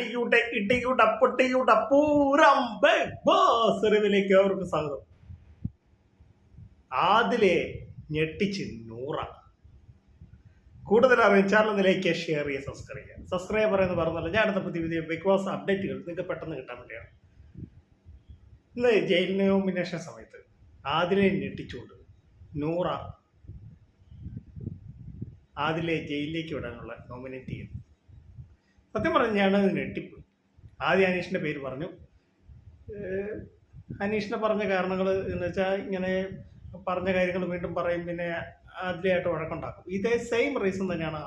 ഇടിയുടെ ഇട്ടിക്കൂട്ട പൊട്ടിക്കൂട്ട പൂരം ബിഗ് ബോസ് അറിവിലേക്ക് അവർക്ക് സ്വാഗതം. ആദിലെ ഞെട്ടിച്ച് നൂറ. കൂടുതൽ അറിയാൻ ചാനലിലേക്ക് ഷെയർ ചെയ്യുക സബ്സ്ക്രൈബ് ചെയ്യുക. സബ്സ്ക്രൈബർ എന്ന് പറഞ്ഞല്ല ഞാൻ അടുത്ത പുതിയ പുതിയ ബിഗ് ബോസ് അപ്ഡേറ്റുകൾ നിങ്ങൾക്ക് പെട്ടെന്ന് കിട്ടാൻ വേണ്ടിയാണ്. ഇന്ന് ജയിൽ നോമിനേഷൻ സമയത്ത് ആദിലെ ഞെട്ടിച്ചുകൊണ്ട് നൂറ ആദിലെ ജയിലിലേക്ക് വിടാനുള്ള നോമിനേറ്റ് ചെയ്തു സത്യം പറഞ്ഞാണ് ഞാനത് ഞെട്ടിപ്പോയി. ആദ്യം അനീഷിന്റെ പേര് പറഞ്ഞു. അനീഷിനെ പറഞ്ഞ കാരണങ്ങൾ എന്ന് വെച്ചാൽ ഇങ്ങനെ പറഞ്ഞ കാര്യങ്ങൾ വീണ്ടും പറയും പിന്നെ ആതിരയായിട്ട് വഴക്കുണ്ടാക്കും. ഇതേ സെയിം റീസൺ തന്നെയാണ്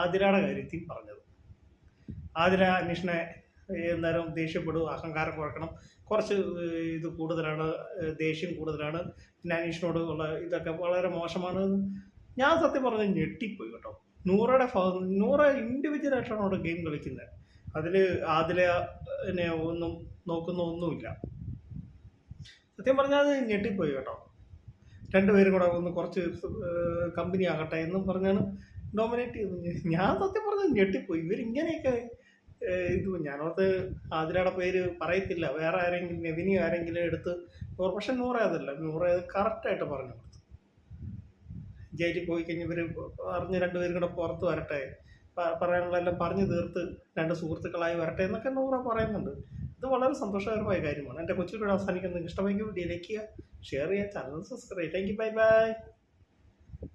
ആതിരയുടെ കാര്യത്തിൽ പറഞ്ഞത്. ആതിര അനീഷിനെ എന്തായാലും ദേഷ്യപ്പെടും അഹങ്കാരം കുറക്കണം കുറച്ച് ഇത് കൂടുതലാണ് ദേഷ്യം കൂടുതലാണ്. പിന്നെ അനീഷിനോട് ഉള്ള ഇതൊക്കെ വളരെ മോശമാണ്. ഞാൻ സത്യം പറഞ്ഞ് ഞെട്ടിപ്പോയി കേട്ടോ. നൂറയുടെ ഭാഗം നൂറ ഇൻഡിവിജ്വൽ ആയിട്ടാണ് അവിടെ ഗെയിം കളിക്കുന്നത്. അതിൽ അതിലെ ഒന്നും നോക്കുന്ന ഒന്നുമില്ല. സത്യം പറഞ്ഞാൽ അത് ഞെട്ടിപ്പോയി കേട്ടോ. രണ്ടുപേരും കൂടെ ഒന്ന് കുറച്ച് കമ്പനി ആകട്ടെ എന്നും പറഞ്ഞാണ് ഡോമിനേറ്റ് ചെയ്തത്. ഞാൻ സത്യം പറഞ്ഞാൽ ഞെട്ടിപ്പോയി. ഇവരിങ്ങനെയൊക്കെ ഇത് ഞാനോർത്ത് ആതിരയുടെ പേര് പറയത്തില്ല. വേറെ ആരെങ്കിലും നെവിനി ആരെങ്കിലും എടുത്ത് പക്ഷെ നൂറ അതല്ല. നൂറ കറക്റ്റായിട്ട് പറഞ്ഞു കൊടുത്തു. ജയിലിൽ പോയി കഴിഞ്ഞ് ഇവർ പറഞ്ഞ് രണ്ടുപേരും കൂടെ പുറത്ത് വരട്ടെ. പറയാനുള്ളതെല്ലാം പറഞ്ഞു തീർത്ത് രണ്ട് സുഹൃത്തുക്കളായി വരട്ടെ എന്നൊക്കെ നൂറ പറയുന്നുണ്ട്. ഇത് വളരെ സന്തോഷകരമായ കാര്യമാണ്. എന്റെ കൊച്ചിലൂടെ അവസാനിക്കുന്നത് ഇഷ്ടമെങ്കിൽ വീഡിയോ ലൈക്ക് ചെയ്യുക ഷെയർ ചെയ്യുക channel subscribe thank you bye bye